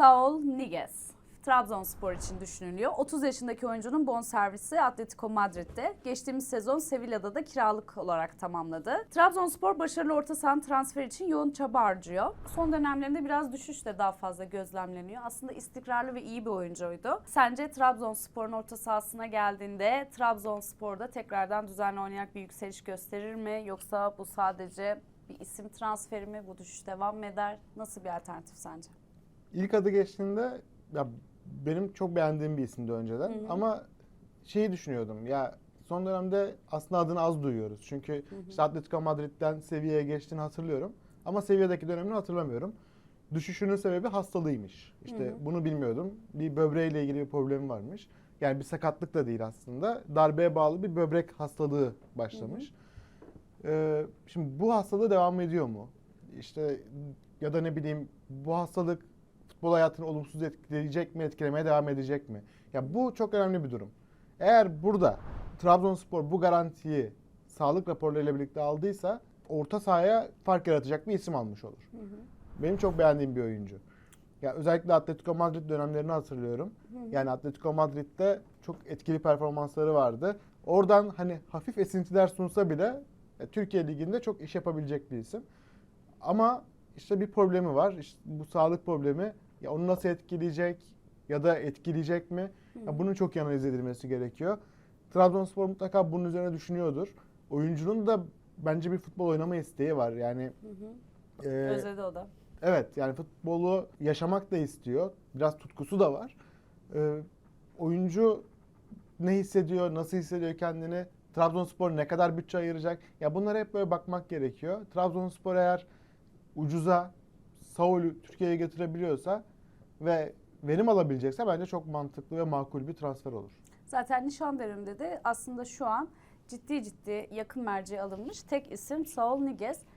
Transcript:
Saul Niguez. Trabzonspor için düşünülüyor. 30 yaşındaki oyuncunun bonservisi Atletico Madrid'de. Geçtiğimiz sezon Sevilla'da da kiralık olarak tamamladı. Trabzonspor başarılı orta saha transfer için yoğun çaba harcıyor. Son dönemlerinde biraz düşüş de daha fazla gözlemleniyor. Aslında istikrarlı ve iyi bir oyuncuydu. Sence Trabzonspor'un orta sahasına geldiğinde Trabzonspor'da tekrardan düzenli oynayarak bir yükseliş gösterir mi? Yoksa bu sadece bir isim transferi mi? Bu düşüş devam mı eder? Nasıl bir alternatif sence? İlk adı geçtiğinde ya benim çok beğendiğim bir isimdi önceden Hı hı. ama şeyi düşünüyordum ya son dönemde aslında adını az duyuyoruz. Çünkü işte Atletico Madrid'den Sevilla'ya geçtiğini hatırlıyorum ama Sevilla'daki dönemini hatırlamıyorum. Düşüşünün sebebi hastalığıymış. İşte Hı hı. bunu bilmiyordum. Bir böbreğiyle ilgili bir problemi varmış. Yani bir sakatlık da değil aslında. Darbeye bağlı bir böbrek hastalığı başlamış. Ee, şimdi bu hastalığı devam ediyor mu? İşte ya da ne bileyim bu hastalık futbol hayatını olumsuz etkileyecek mi, etkilemeye devam edecek mi? Ya bu çok önemli bir durum. Eğer burada Trabzonspor bu garantiyi sağlık raporlarıyla birlikte aldıysa orta sahaya fark yaratacak bir isim almış olur. Benim çok beğendiğim bir oyuncu. Ya özellikle Atletico Madrid dönemlerini hatırlıyorum. Yani Atletico Madrid'de çok etkili performansları vardı. Oradan hani hafif esintiler sunsa bile e, Türkiye Ligi'nde çok iş yapabilecek bir isim. Ama işte bir problemi var. İşte bu sağlık problemi. Ya onu nasıl etkileyecek ya da etkileyecek mi? Ya bunun çok iyi analiz edilmesi gerekiyor. Trabzonspor mutlaka bunun üzerine düşünüyordur. Oyuncunun da bence bir futbol oynama isteği var. Yani e, Özledi o da. Evet yani futbolu yaşamak da istiyor. Biraz tutkusu da var. Ee, oyuncu ne hissediyor, nasıl hissediyor kendini? Trabzonspor ne kadar bütçe ayıracak? Ya bunlara hep böyle bakmak gerekiyor. Trabzonspor eğer ucuza Saul'ü Türkiye'ye getirebiliyorsa ve verim alabilecekse bence çok mantıklı ve makul bir transfer olur. Zaten Nişantaşı'nda de aslında şu an ciddi ciddi yakın merci alınmış tek isim Saul Niguez.